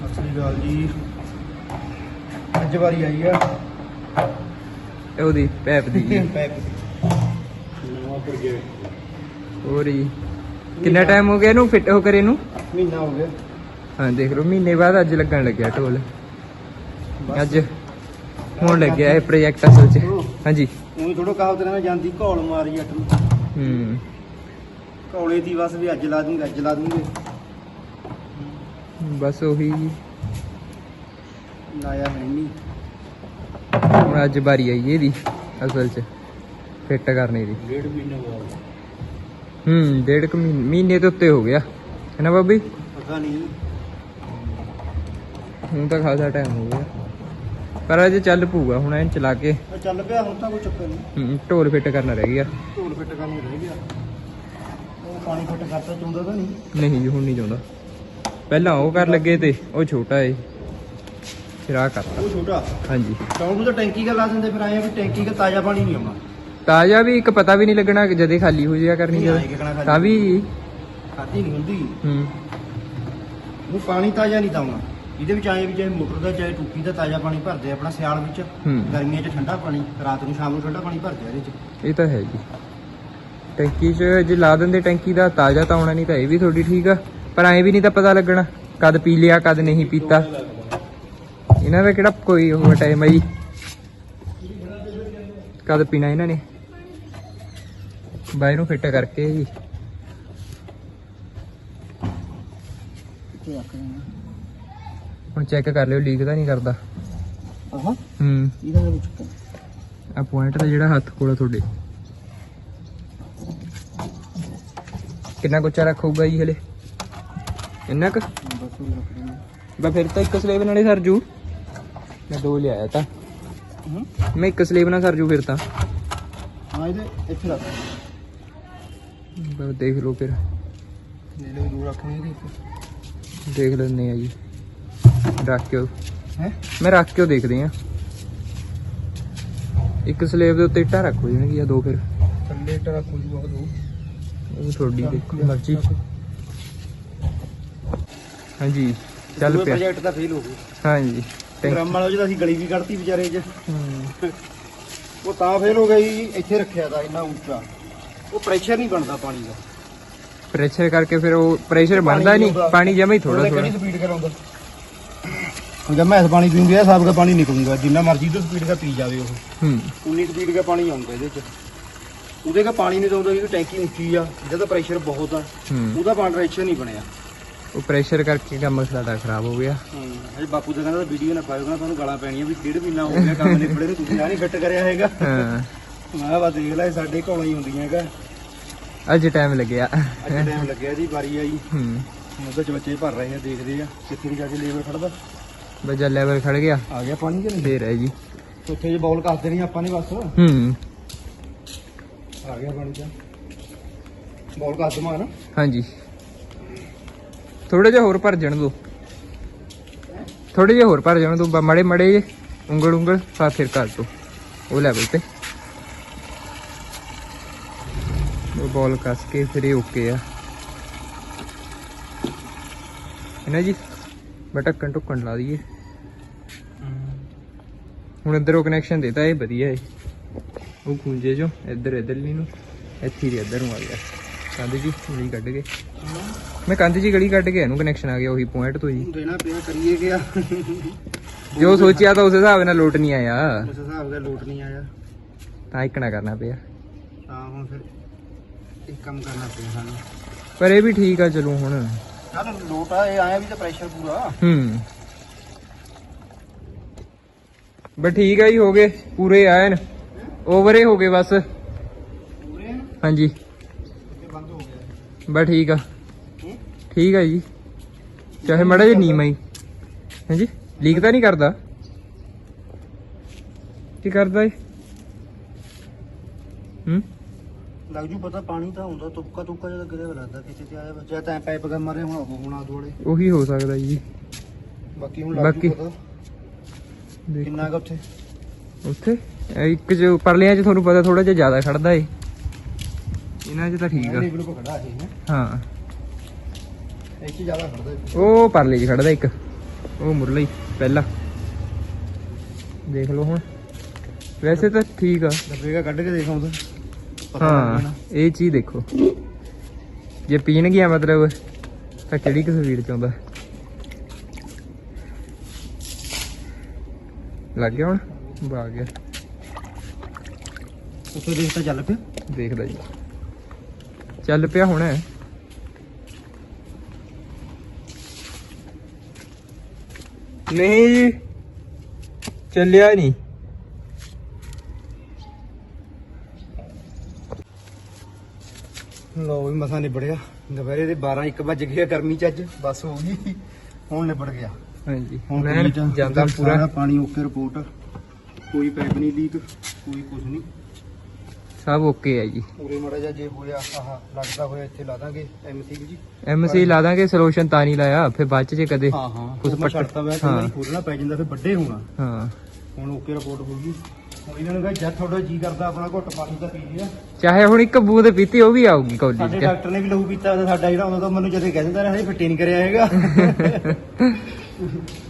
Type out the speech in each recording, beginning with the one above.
ਸਤਿ ਸ੍ਰੀ ਅਕਾਲ ਜੀ। ਅੱਜ ਵਾਰੀ ਆਈ ਆ। ਇਹ ਉਹਦੀ ਪੈਪ ਦੀ ਜੀ। ਪੈਪ ਨਵਾਂ ਪਰ ਗਿਆ। ਹੋਰ। ਜੀ ਕਿੰਨਾ ਟਾਈਮ ਹੋ ਗਿਆ ਇਹਨੂੰ? ਫਿੱਟ ਹੋ ਕਰੇ ਨੂੰ ਮਹੀਨਾ ਹੋ ਗਿਆ। ਹਾਂ ਦੇਖ ਲਓ ਮਹੀਨੇ ਬਾਅਦ ਅੱਜ ਲੱਗਣ ਲੱਗਿਆ ਢੋਲ। ਬਸ। ਅੱਜ ਹੋਣ ਲੱਗਿਆ ਇਹ ਪ੍ਰੋਜੈਕਟ ਅਸਲ 'ਚ। ਹਾਂਜੀ। ਉਹੀ ਥੋੜਾ ਕਹਾਵਤ ਰਹਿੰਦਾ ਜਾਂਦੀ ਘੋਲ ਮਾਰੀ ਅੱਟ ਨੂੰ। ਹੂੰ। ਘੋਲੇ ਦੀ ਬਸ ਵੀ ਅੱਜ ਲਾ ਦੂੰਗੇ ਅੱਜ ਲਾ ਦੂੰਗੇ। ਬਸ ਉਹੀ। ਲਾਇਆ ਹੈ ਨਹੀਂ। ਹੁਣ ਅੱਜ ਵਾਰੀ ਆਈ ਇਹਦੀ ਅਸਲ 'ਚ। ਫਿੱਟ ਕਰਨੇ ਦੀ ਡੇਢ ਮਹੀਨਾ ਹੋ ਗਿਆ। ਹੂੰ ਡੇਢ ਕੁ ਮਹੀਨੇ ਮਹੀਨੇ ਦੇ ਉੱਤੇ ਹੋ ਗਿਆ। ਹੈ ਨਾ ਬਾਬੀ? ਪਤਾ ਨਹੀਂ। ਹੁਣ ਤਾਂ ਖਾਸਾ ਟਾਈਮ ਹੋ ਗਿਆ। ਪਰ ਅਜੇ ਚੱਲ ਪੂਗਾ ਹੁਣ ਐਨ ਚਲਾ ਕੇ। ਉਹ ਚੱਲ ਪਿਆ ਹੁਣ ਤਾਂ ਕੋਈ ਚੱਕਰ ਨਹੀਂ। ਹੂੰ, ਢੋਲ ਫਿੱਟ ਕਰਨਾ ਰਹਿ ਗਿਆ। ਢੋਲ ਫਿੱਟ ਕਰਨ ਨੂੰ ਰਹਿ ਗਿਆ। ਉਹ ਪਾਣੀ ਫਿੱਟ ਕਰਤਾ ਚੁੰਦਾ ਤਾਂ ਨਹੀਂ। ਨਹੀਂ ਜੀ ਹੁਣ ਨਹੀਂ ਚਾਹੁੰਦਾ ਪਹਿਲਾਂ ਉਹ ਕਰ ਲੱਗੇ ਤੇ ਉਹ ਛੋਟਾ ਏ। ਫਿਰ ਕਰਤਾ। ਉਹ ਛੋਟਾ? ਹਾਂਜੀ। ਟੌਂਕ ਨੂੰ ਤਾਂ ਟੈਂਕੀ ਦਾ ਲਾ ਦਿੰਦੇ ਫਿਰ ਆਏ ਆ ਵੀ ਟੈਂਕੀ ਦਾ ਤਾਜ਼ਾ ਪਾਣੀ ਨਹੀਂ ਆਉਣਾ ਤਾਜ਼ਾ ਵੀ ਇੱਕ ਪਤਾ ਵੀ ਨਹੀਂ ਲੱਗਣਾ ਕਿ ਜਦੇ ਖਾਲੀ ਹੋ ਜਾਇਆ ਕਰਨੀ ਨਹੀਂ ਖਾਲੀ। ਤਾਂ ਵੀ ਖਾਦੀ ਨਹੀਂ ਹੁੰਦੀ। ਹੂੰ। ਉਹ ਪਾਣੀ ਤਾਜ਼ਾ ਨਹੀਂ ਤਾਉਣਾ ਇਹਦੇ ਵਿੱਚ ਆਏ ਵੀ ਚਾਹੇ ਮੋਟਰ ਦਾ ਚਾਹੇ ਟੂਟੀ ਦਾ ਤਾਜ਼ਾ ਪਾਣੀ ਭਰਦੇ ਆ ਆਪਣਾ ਸਿਆਲ ਵਿੱਚ। ਹੂੰ। ਗਰਮੀਆਂ 'ਚ ਠੰਡਾ ਪਾਣੀ ਰਾਤ ਨੂੰ ਸ਼ਾਮ ਨੂੰ ਠੰਡਾ ਪਾਣੀ ਭਰਦੇ ਆ ਇਹਦੇ 'ਚ। ਇਹ ਤਾਂ ਹੈ ਜੀ। ਟੈਂਕੀ 'ਚ ਜੇ ਲਾ ਦਿੰਦੇ ਟੈਂਕੀ ਦਾ ਤਾਜ਼ਾ ਤਾਂ ਆਉਣਾ ਨਹੀਂ ਤਾਂ ਇਹ ਵੀ ਥੋੜੀ ਠੀਕ ਆ। ਪਰ ਐਂ ਵੀ ਨਹੀਂ ਤਾਂ ਪਤਾ ਲੱਗਣਾ ਕਦ ਪੀ ਲਿਆ ਕਦ ਨਹੀਂ ਪੀਤਾ। ਇਹਨਾਂ ਦਾ ਕਿਹੜਾ ਕੋਈ ਉਹ ਟਾਈਮ ਹੈ ਜੀ? ਕਦ ਪੀਣਾ ਇਹਨਾਂ ਨੇ? ਬਾਈ ਨੂੰ ਫਿੱਟ ਕਰਕੇ ਜੀ। ਹੁਣ ਚੈੱਕ ਕਰ ਲਿਓ ਲੀਕ ਤਾਂ ਨਹੀਂ ਕਰਦਾ। ਆਹਾਂ? ਹੂੰ। ਇਹਦਾ ਆ ਪੁਆਇੰਟ ਦਾ ਜਿਹੜਾ ਹੱਥ ਕੋਲ ਤੁਹਾਡੇ। ਕਿੰਨਾ ਕੁ ਚਾਰਾ ਖਾਊਗਾ ਜੀ ਹਲੇ? ਇੰਨਾ ਕੁ? ਬਸ ਫਿਰ ਤਾਂ ਇੱਕ ਸਲੇਬ ਨਾਲੇ ਸਰਜੂ ਮੈਂ ਦੋ ਲਿਆਇਆ ਤਾਂ। ਮੈਂ ਇੱਕ ਸਲੇਬ ਨਾਲ ਸਰਜੂ ਫਿਰ ਤਾਂ। ਹਾਂ ਇਹਦੇ ਇੱਥੇ ਰੱਖ। ਬਸ ਦੇਖ ਲਓ ਫਿਰ। ਲੈ ਲਓ ਦੂਰ ਰੱਖਣੀ ਇਹਦੇ ਇੱਥੇ ਦੇਖ ਲੈਂਦੇ ਆ ਜੀ। ਰੱਖ ਕੇ। ਹੈ? ਮੈਂ ਰੱਖ ਕੇ ਦੇਖਦੇ ਆ। ਇੱਕ ਸਲੇਬ ਦੇ ਉੱਤੇ ਇੱਟਾਂ ਰੱਖੋ ਜਾਣਗੀਆਂ ਦੋ ਫਿਰ। ਥੱਲੇ ਇੱਟ ਰੱਖੋ ਜੀ ਉਹ ਦੋ। ਉਹ ਤੁਹਾਡੀ ਦੇਖੋ ਮਰਜ਼ੀ। ਹਾਂਜੀ ਚੱਲ ਪਿਆ। ਪ੍ਰੋਜੈਕਟ ਤਾਂ ਫੇਲ ਹੋ ਗਿਆ ਹਾਂਜੀ ਗ੍ਰਾਮ ਵਾਲਾ ਜਿਹਦਾ ਅਸੀਂ ਗਲੀ ਵੀ ਕੱਢਤੀ ਵਿਚਾਰੇ 'ਚ। ਹੂੰ। ਉਹ ਤਾਂ ਫੇਲ ਹੋ ਗਈ ਇੱਥੇ ਰੱਖਿਆ ਦਾ ਇੰਨਾ ਉੱਚਾ। ਉਹ ਪ੍ਰੈਸ਼ਰ ਨਹੀਂ ਬਣਦਾ ਪਾਣੀ ਦਾ। ਪ੍ਰੈਸ਼ਰ ਕਰਕੇ ਫਿਰ ਉਹ ਪ੍ਰੈਸ਼ਰ ਬਣਦਾ ਨਹੀਂ ਪਾਣੀ ਜਮਾ ਹੀ ਥੋੜਾ ਥੋੜਾ ਕਿਹੜੀ ਸਪੀਡ ਕਰਾਉਂਦਾ? ਹੁਣ ਜਦ ਮੈਂ ਇਸ ਪਾਣੀ ਪੀਉਂਗਾ ਇਹ ਸਾਬ ਦਾ ਪਾਣੀ ਨਿਕਲੂਗਾ। ਜਿੰਨਾ ਮਰਜ਼ੀ ਤੋਂ ਸਪੀਡ ਦਾ ਪੀ ਜਾਵੇ ਉਹ। ਹੂੰ। ਉਨੀ ਸਪੀਡ ਦਾ ਪਾਣੀ ਆਉਂਦਾ ਇਹਦੇ ਚ। ਉਹਦੇ ਕਾ ਪਾਣੀ ਨਹੀਂ ਆਉਂਦਾ ਕਿਉਂਕਿ ਟੈਂਕੀ ਉੱਚੀ ਆ ਜਿਹਦਾ ਪ੍ਰੈਸ਼ਰ ਬਹੁਤ ਆ। ਹੂੰ। ਉਹਦਾ ਪਾਣੀ ਪ੍ਰੈਸ਼ਰ ਨਹੀਂ ਬਣਿਆ। ਉਹ ਪ੍ਰੈਸ਼ਰ ਕਰਕੇ ਕੰਮ ਸਾਡਾ ਖਰਾਬ ਹੋ ਗਿਆ। ਹਜੇ ਬਾਪੂ ਤਾਂ ਕਹਿੰਦਾ ਵੀਡੀਓ ਨਾ ਪਾਇਓ ਕਹਿੰਦਾ ਤੁਹਾਨੂੰ ਗਾਲਾਂ ਪੈਣੀਆਂ ਵੀ ਡੇਢ ਮਹੀਨਾ ਹੋ ਗਿਆ ਕੰਮ ਨਿਬੜੇ ਨੂੰ ਤੁਸੀਂ ਆ ਨਹੀਂ ਫਿੱਟ ਕਰਿਆ ਹੈਗਾ। ਹਾਂ। ਮੈਂ ਬਸ ਦੇਖ ਲੈ ਸਾਡੇ ਕੋਲ ਹੀ ਹੁੰਦੀਆਂ ਹੈਗਾ। ਅੱਜ ਟਾਈਮ ਲੱਗਿਆ। ਅੱਜ ਟਾਈਮ ਲੱਗਿਆ ਜੀ ਵਾਰੀ ਆਈ। ਹੂੰ। ਉਹਦੇ ਚ ਬੱਚੇ ਭਰ ਰਹੇ ਆ ਦੇਖਦੇ ਆ ਕਿੱਥੇ ਦੀ ਜਾ ਕੇ ਲੇਬਰ ਖੜਦਾ। ਬਜਾ ਲੈਵਲ ਖੜ ਗਿਆ। ਆ ਗਿਆ ਪਾਣੀ ਕਿ ਨਹੀਂ? ਫੇਰ ਹੈ ਜੀ। ਉੱਥੇ ਜੇ ਬੌਲ ਕੱਸ ਦੇਣੀ ਆਪਾਂ ਨੇ ਬਸ। ਹੂੰ। ਆ ਗਿਆ ਪਾਣੀ ਤਾਂ। ਬੌਲ ਕੱਸ ਦਮਾ ਨਾ। ਹਾਂਜੀ। ਥੋੜਾ ਜਿਹਾ ਹੋਰ ਭਰ ਜਾਣ ਦੋ। ਥੋੜੇ ਜਿਹਾ ਹੋਰ ਭਰ ਜਾਣ ਦੋ, ਬ- ਮੜੇ ਮੜੇ ਜੇ ਉਂਗਲ ਉਂਗਲ ਸਾ ਫਿਰ ਕਰ ਦੋ ਉਹ ਲੈਵਲ ਤੇ। ਉਹ ਬਾਲ ਕੱਸ ਕੇ ਫਿਰ ਇਹ ਓਕੇ ਆ। ਇਹਨਾਂ ਜੀ? ਮੈਂ ਢੱਕਣ ਟੁਕਣ ਲਾ ਦਈਏ। ਹੁਣ ਇੱਧਰੋਂ ਉਹ ਕਨੈਕਸ਼ਨ ਦੇਤਾ ਇਹ ਵਧੀਆ ਹੈ ਉਹ ਖੁੰਝੇ ਜੋ ਇੱਧਰ ਇੱਧਰ ਲਈ ਨੂੰ, ਇੱਥੇ ਹੀ ਇੱਧਰ ਨੂੰ ਆ ਗਿਆ। ਕਹਿੰਦੇ ਜੀ ਗਲੀ ਕੱਢ ਕੇ। ਮੈਂ ਕੰਧ ਜੀ ਗਲੀ ਕੱਢ ਕੇ ਇਹਨੂੰ ਕਨੈਕਸ਼ਨ ਆ ਗਿਆ ਉਹੀ ਪੁਆਇੰਟ ਤੋਂ ਜੀ ਦੇਣਾ ਪਿਆ ਕਰੀਏ ਗਿਆ ਜੋ ਸੋਚਿਆ ਤਾਂ ਉਸ ਹਿਸਾਬ ਨਾਲ ਲੋਟ ਨਹੀਂ ਆਇਆ। ਉਸ ਹਿਸਾਬ ਦਾ ਲੋਟ ਨਹੀਂ ਆਇਆ। ਤਾਂ ਇਕਣਾ ਕਰਨਾ ਪਿਆ। ਤਾਂ ਹੁਣ ਫਿਰ ਇੱਕ ਕੰਮ ਕਰਨਾ ਪਿਆ ਸਾਨੂੰ। ਪਰ ਇਹ ਵੀ ਠੀਕ ਆ ਚਲੋ ਹੁਣ। ਚੱਲ ਲੋਟ ਆ ਇਹ ਆਇਆ ਵੀ ਤਾਂ ਪ੍ਰੈਸ਼ਰ ਪੂਰਾ। ਹੂੰ। ਬਸ ਠੀਕ ਆ ਜੀ ਹੋ ਗਏ ਪੂਰੇ ਆਇਨ ਓਵਰੇ ਹੋ ਗਏ ਬਸ। ਪੂਰੇ ਹਾਂਜੀ। ਤੇ ਬੰਦ ਹੋ ਗਿਆ। ਬਸ ਠੀਕ ਆ। ਹੂੰ? ਠੀਕ ਆ ਜੀ। ਚਾਹੇ ਮੜਾ ਜਿਹਾ ਨੀਮ ਆਈ ਹਾਂਜੀ? ਲੀਕ ਤਾਂ ਨਹੀਂ ਕਰਦਾ? ਕੀ ਕਰਦਾ ਏ ਹੂੰ? ਲੱਗ ਜੂ ਪਤਾ ਪਾਣੀ ਤਾਂ ਹੁੰਦਾ ਤੁਪਕਾ ਤੁਪਕਾ ਜਿਹਾ ਹੋਇਆ ਲੱਗਦਾ ਕਿਤੇ ਤੇ ਆਇਆ ਬੱਚਾ ਤਾਂ ਪਾਈਪ ਗਾ ਮਾਰੇ ਹੁਣ ਉਹ ਹੋਣਾ ਦੋੜੇ ਉਹੀ ਹੋ ਸਕਦਾ ਜੀ। ਬਾਕੀ ਹੁਣ ਲੱਗ? ਜੂ ਪਤਾ। ਕਿੰਨਾ ਕੁ ਉੱਥੇ? ਉੱਥੇ? ਇੱਕ ਜੋ ਪਰਲਿਆਂ 'ਚ ਤੁਹਾਨੂੰ ਪਤਾ ਥੋੜਾ ਜਿਹਾ ਜ਼ਿਆਦਾ ਖੜਦਾ ਏ। ਇਹਨਾਂ 'ਚ ਤਾਂ ਠੀਕ ਆ। ਹਾਂ। ਇੱਥੇ ਜ਼ਿਆਦਾ ਖੜਦਾ ਉਹ ਪਰਲੇ 'ਚ ਖੜਦਾ ਇੱਕ। ਉਹ ਮੁਰਲਾ ਹੀ ਪਹਿਲਾ। ਦੇਖ ਲਓ ਹੁਣ। ਵੈਸੇ ਤਾਂ ਠੀਕ ਆ। ਡੱਬੇਗਾ ਕੱਢ ਕੇ ਦੇਖਾਂ ਲੱਗ ਹਾਂ। ਇਹ ਚੀਜ਼ ਦੇਖੋ। ਜੇ ਪੀਣ ਗਿਆ ਮਤਲਬ ਤਾਂ ਕਿਹੜੀ ਸਪੀਡ ਚ ਆਉਂਦਾ? ਲੱਗ ਗਿਆ ਹੁਣ? ਬਾ ਗਿਆ। ਉੱਥੇ ਦੇਖ ਤਾਂ ਚੱਲ ਪਿਆ। ਦੇਖਦਾ ਜੀ। ਚੱਲ ਪਿਆ ਹੁਣ। ਨਹੀਂ ਜੀ ਚੱਲਿਆ ਨਹੀਂ ਲੋ ਵੀ ਮਸਾਂ ਨਿਬੜਿਆ। ਦੁਪਹਿਰੇ ਦੇ 12 1 ਵਜ ਗਿਆ ਗਰਮੀ ਚ ਅੱਜ ਬਸ ਹੋ ਗਈ ਹੁਣ ਨਿਬੜ ਗਿਆ। ਹਾਂਜੀ। ਹੁਣ ਜਾਂਦਾ ਪੂਰਾ। ਪਾਣੀ ਓਕੇ ਰਿਪੋਰਟ। ਕੋਈ ਪੈਪ ਨਹੀਂ ਲੀਕ ਕੋਈ ਕੁਝ ਨਹੀਂ। ਸਭ ਓਕੇ ਹੈ ਜੀ। ਉਰੇ ਮੜਾ ਜਾ ਜੇ ਹੋਇਆ ਆਹ ਲੱਗਦਾ ਹੋਇਆ ਇੱਥੇ ਲਾ ਦਾਂਗੇ ਐਮਸੀ ਜੀ। ਐਮਸੀ ਲਾ ਦਾਂਗੇ ਸੋਲੂਸ਼ਨ ਤਾਂ ਨਹੀਂ ਲਾਇਆ ਫਿਰ ਬਾਅਦ ਚ ਜੇ ਕਦੇ ਹਾਂ ਹਾਂ ਕੁਝ ਮੈਂ ਪੱਟ- ਛੱਡਤਾ ਹੋਇਆ ਹਾਂ। ਖੋਲਣਾ ਪੈ ਜਾਂਦਾ ਫਿਰ ਵੱਡੇ ਹੋਣਾ। ਹਾਂ। ਹੁਣ ਓਕੇ ਰਿਪੋਰਟ ਹੋ ਗਈ ਹੁਣ ਇਹਨਾਂ ਨੂੰ ਕਹਾਂ ਜਦ ਤੁਹਾਡਾ ਜੀ ਕਰਦਾ ਆਪਣਾ ਘੁੱਟ ਪਾਣੀ ਦਾ ਪੀ ਲਿਆ। ਚਾਹੇ ਹੁਣ ਇੱਕ ਬੂੰਦ ਪੀਤੀ ਉਹ ਵੀ ਆਊਗੀ ਸਾਡੇ ਕਾਲਜ ਚ। ਡਾਕਟਰ ਨੇ ਵੀ ਲਹੂ ਪੀਤਾ ਸਾਡਾ ਜਿਹੜਾ ਹੁੰਦਾ ਤਾਂ ਮੈਨੂੰ ਜਦੇ ਕਹਿ ਦਿੰਦਾ ਰਿਹਾ ਫਿੱਟੇ ਨਹੀਂ ਕਰਿਆ ਹੈਗਾ।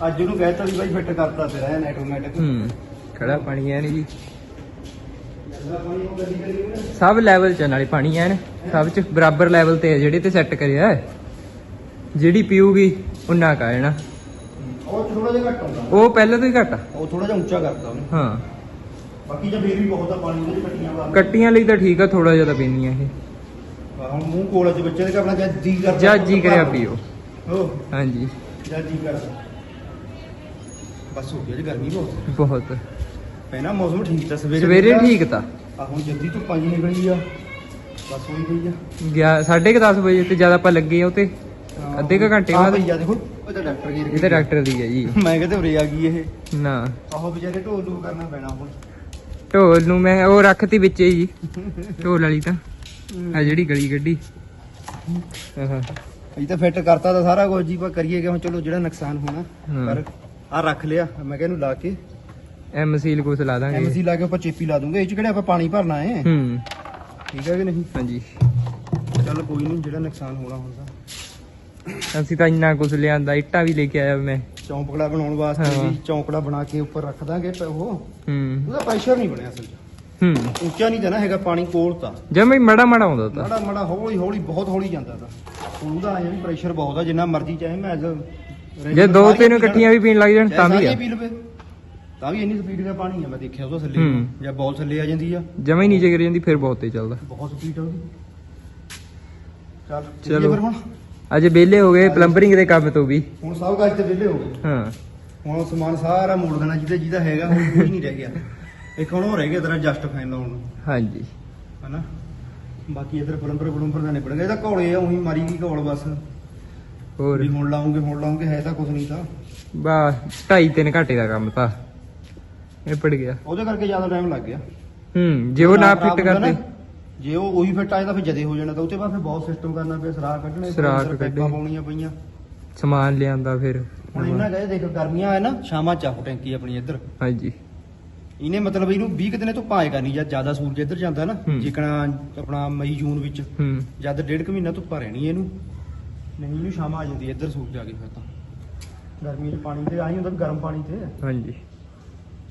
ਅੱਜ ਉਹਨੂੰ ਕਹਿਤਾ ਵੀ ਬਾਈ ਫਿੱਟ ਕਰਤਾ ਤੇਰਾ ਐਨ ਆਟੋਮੈਟਿਕ ਹੂੰ ਖੜਾ ਪਾਣੀ ਐ ਨੀ ਜੀ। ਸਭ ਲੈਵਲ ਚ ਆ ਨਾਲੇ ਪਾਣੀ ਐਨ ਸਭ ਚ ਬਰਾਬਰ ਲੈਵਲ ਤੇ ਹੈ ਜਿਹੜੇ ਤੇ ਸੈੱਟ ਕਰਿਆ ਹੈ। ਜਿਹੜੀ ਪੀਊਗੀ ਉਨਾ ਕਾ ਨਾ। ਉਹ ਥੋੜਾ ਜਿਹਾ ਘੱਟ ਹੁੰਦਾ। ਉਹ ਪਹਿਲਾਂ ਤੋਂ ਹੀ ਘੱਟ ਆ। ਉਹ ਥੋੜਾ ਜਿਹਾ ਉੱਚਾ ਕਰਤਾ ਉਹਨੇ। ਹਾਂ। ਬਾਕੀ ਜੇ ਫੇਰ ਵੀ ਬਹੁਤ ਆ ਪਾਣੀ ਉਹਦੇ ਕੱਟੀਆਂ ਪਾ ਕੱਟੀਆਂ ਲਈ ਤਾਂ ਠੀਕ ਆ ਥੋੜਾ ਜ਼ਿਆਦਾ ਪੀਣੀਆਂ ਇਹ। ਹੁਣ ਮੂੰਹ ਕੋਲ ਚ ਬੱਚੇ ਦੇ ਆਪਣਾ ਜਦ ਜੀ ਕਰਦਾ ਜਾਂ ਜੀ ਕਰਿਆ ਪੀਓ। ਹੋ ਹਾਂਜੀ। ਜਦ ਜੀ ਕਰਦਾ। ਬਸ ਹੋ ਗਿਆ ਜੀ ਗਰਮੀ ਬਹੁਤ। ਬਹੁਤ। ਪਹਿਲਾਂ ਮੌਸਮ ਠੀਕ ਤਾਂ ਸਵੇਰੇ ਸਵੇਰੇ ਠੀਕ ਤਾਂ। ਆ ਹੁਣ ਜਲਦੀ ਧੁੱਪਾਂ ਜੀ ਨਿਕਲੀ ਆ। ਬਸ ਹੋਈ ਗਈ ਆ। ਗਿਆ 10:30 ਵਜੇ ਤੇ ਜ਼ਿਆਦਾ ਆਪਾਂ ਲੱਗੇ ਆ ਉਤੇ ਅੱਧੇ ਕੁ ਘੰਟੇ ਆ ਬਾਅਦ। ਭਈਆ ਦੇਖੋ ਉਹ ਤਾਂ ਡਾਕਟਰ ਗੇਰ ਇਹ ਤਾਂ ਡਾਕਟਰ ਦੀ ਹੈ ਜੀ। ਮੈਂ ਕਹਿੰਦੇ ਉਰੇ ਆ ਗਈ ਇਹ। ਨਾ। ਆਹੋ ਵਿਚਾਰੇ ਢੋਲ ਨੂੰ ਕਰਨਾ ਪੈਣਾ ਹੁਣ। ਢੋਲ ਨੂੰ ਮੈਂ ਉਹ ਰੱਖਤੀ ਵਿੱਚ ਹੀ ਜੀ। ਢੋਲ ਵਾਲੀ ਤਾਂ। ਆ ਜਿਹੜੀ ਗਲੀ ਕੱਢੀ। ਆਹਾ। ਅਸੀਂ ਤਾਂ ਫਿੱਟ ਕਰਤਾ ਤਾਂ ਸਾਰਾ ਕੁਝ ਜੀ ਪਰ ਕਰੀਏ ਕਿ ਹੁਣ ਚਲੋ ਜਿਹੜਾ ਨੁਕਸਾਨ ਹੋਣਾ। ਪਰ ਆ ਰੱਖ ਲਿਆ। ਮੈਂ ਕਿਹਾ ਇਹਨੂੰ ਲਾ ਕੇ ਐਮ ਸੀਲ ਕੁਛ ਲਾ ਦਾਂਗੇ। ਐਮਸੀ ਲਾ ਕੇ ਆਪਾਂ ਚੇਪੀ ਲਾ ਦੂੰਗੇ। ਇਹ ਚ ਕਿਹੜੇ ਆਪਾਂ ਪਾਣੀ ਭਰਨਾ ਹੈ? ਹੂੰ। ਠੀਕ ਹੈ ਕਿ ਨਹੀਂ? ਹਾਂਜੀ। ਚੱਲ ਕੋਈ ਨਹੀਂ ਜਿਹੜਾ ਨੁਕਸਾਨ ਹੋਣਾ ਹੁੰਦਾ। ਅਸੀਂ ਤਾਂ ਇੰਨਾ ਕੁਛ ਲਿਆਂਦਾ ਇੱਟਾਂ ਵੀ ਲੈ ਕੇ ਆਇਆ ਮੈਂ। ਚੌਂਕੜਾ ਬਣਾਉਣ ਵਾਸਤੇ। ਵੀ ਚੌਂਕੜਾ ਬਣਾ ਕੇ ਉੱਪਰ ਰੱਖ ਦਾਂਗੇ ਪ- ਉਹ। ਹੂੰ। ਉਹਦਾ ਪ੍ਰੈਸ਼ਰ ਨਹੀਂ ਬਣਿਆ ਅਸਲ 'ਚ। ਹੂੰ। ਉੱਚਾ ਨਹੀਂ ਤਾਂ ਨਾ ਹੈਗਾ ਪਾਣੀ ਕੋਲ ਤਾਂ। ਜਮੇ ਮੜਾ ਮੜਾ ਆਉਂਦਾ ਤਾਂ। ਮਾੜਾ ਮਾੜਾ ਹੌਲੀ ਹੌਲੀ ਬਹੁਤ ਹੌਲੀ ਜਾਂਦਾ ਤਾਂ। ਉਹਦਾ ਆਇਆ ਵੀ ਪ੍ਰੈਸ਼ਰ ਬਹੁਤ ਆ ਜਿੰਨਾ ਮਰਜ਼ੀ ਚਾਹੇ ਮੈਂ ਜੇ ਦੋ ਤਿੰਨ ਇਕੱਠੀਆਂ ਵੀ ਪੀਣ ਲੱਗ ਜਾਣ ਤਾਂ ਵੀ ਆ। ਪੀ ਲਵੇ। ਤਾਂ ਵੀ ਇੰਨੀ ਸਪੀਡ ਦਾ ਪਾਣੀ ਆ ਮੈਂ ਦੇਖਿਆ ਉਹਦਾ ਥੱਲੇ। ਹੂੰ। ਜਾਂ ਬਾਲ ਥੱਲੇ ਆ ਜਾਂਦੀ ਆ। ਜਮੇ ਨੀਚੇ ਗਿਰ ਜਾਂਦੀ ਫਿਰ ਬਹੁਤ ਤੇਜ਼ ਚੱਲਦਾ। ਬਹੁਤ ਸਪੀਡ ਆ ਉਹਦੀ। ਚੱਲ ਚਲੋ। ਚਲੋ। ਫਿਰ ਹੁਣ। ਅੱਜ ਵਿਹਲੇ ਹੋ ਗਏ ਪਲੰਬਰਿੰਗ ਦੇ ਕੰਮ ਤੋਂ ਵੀ। ਹੁਣ ਸਭ ਕਾਜ ਤੇ ਵਿਹਲੇ ਹੋ ਗਏ। ਹਾਂ। ਹੁਣ ਉਹ ਸਮਾਨ ਸਾਰਾ ਮੋੜ ਦੇਣਾ ਜਿਹਦਾ ਜਿਹਦਾ ਹੈਗਾ ਹੁਣ ਕੋਈ ਨਹੀਂ ਰਹਿ ਗਿਆ। ਇੱਕ ਹੁਣ ਉਹ ਰਹਿ ਗਿਆ ਤੇਰਾ ਜਸਟ ਫੈਨ ਲਾਉਣ ਨੂੰ। ਹਾਂਜੀ। ਹਨਾ? ਬਾਕੀ ਇਧਰ ਪਲੰਬਰ ਪਲੰਬਰ ਦਾ ਨਿਬੜ ਗਿਆ ਇਹ ਤਾਂ ਘੋੜੇ ਆ ਉਹੀ ਮਾਰੀ ਗਈ ਘੋੜ ਬਸ। ਹੋਰ? ਵੀ ਹੁਣ ਲਾਉਂਗੇ ਹੁਣ ਲਾਉਂਗੇ ਹੈ ਤਾਂ ਕੁਝ ਨਹੀਂ ਤਾਂ। ਬਾ ਢਾਈ ਤਿੰਨ ਘੰਟੇ ਦਾ ਕੰਮ ਤਾਂ। ਇਹ ਪੜ ਗਿਆ। ਉਹਦੇ ਕਰਕੇ ਜ਼ਿਆਦਾ ਟਾਈਮ ਲੱਗ ਗਿਆ। ਹੂੰ ਜੇ ਉਹ ਨਾ ਫਿੱਟ ਕਰਦੇ। ਜੇ ਉਹ ਉਹੀ ਫਿੱਟ ਆਇਆ ਤਾਂ ਫਿਰ ਜਦੇ ਹੋ ਜਾਣਾ ਤਾਂ ਉੱਤੇ ਬਾਅਦ ਫਿਰ ਬਹੁਤ ਸਿਸਟਮ ਕਰਨਾ ਪਿਆ ਸਰਾਖ ਕੱਢਣੇ ਸਰਾਖ ਅੰਦਰ ਪਾਈਪਾਂ ਕੱਢੇ। ਪਾਉਣੀਆਂ ਪਈਆਂ। ਸਮਾਨ ਲਿਆਂਦਾ ਫਿਰ। ਹੁਣ ਇਹਨਾਂ ਕਹੇ ਦੇਖ ਗਰਮੀਆਂ ਆ ਨਾ ਸ਼ਾਮਾਂ ਚ ਆਹੋ ਟੈਂਕੀ ਆਪਣੀ ਇੱਧਰ। ਹਾਂਜੀ। ਇਹਨੇ ਮਤਲਬ ਇਹਨੂੰ 20 ਕੁ ਦਿਨੇ ਤੋਂ ਪਾਏ ਕਰਨੀ ਜਦ ਜ਼ਿਆਦਾ ਸੂਰਜ ਇੱਧਰ ਜਾਂਦਾ ਨਾ। ਜਿਕਣਾ ਆਪਣਾ ਮਈ ਜੂਨ ਵਿੱਚ। ਜਦ ਡੇਢ ਕੁ ਮਹੀਨਾ ਧੁੱਪਾ ਰਹਿਣੀ ਇਹਨੂੰ। ਨਹੀਂ ਇਹਨੂੰ ਸ਼ਾਮ ਆ ਜਾਂਦੀ ਇੱਧਰ ਸੂਰਜ ਆ ਕੇ ਫਿਰ ਤਾਂ। ਗਰਮੀ 'ਚ ਪਾਣੀ ਤੇ ਆਈ ਹੁੰਦਾ ਗਰਮ ਪਾਣੀ ਤੇ। ਹਾਂਜੀ।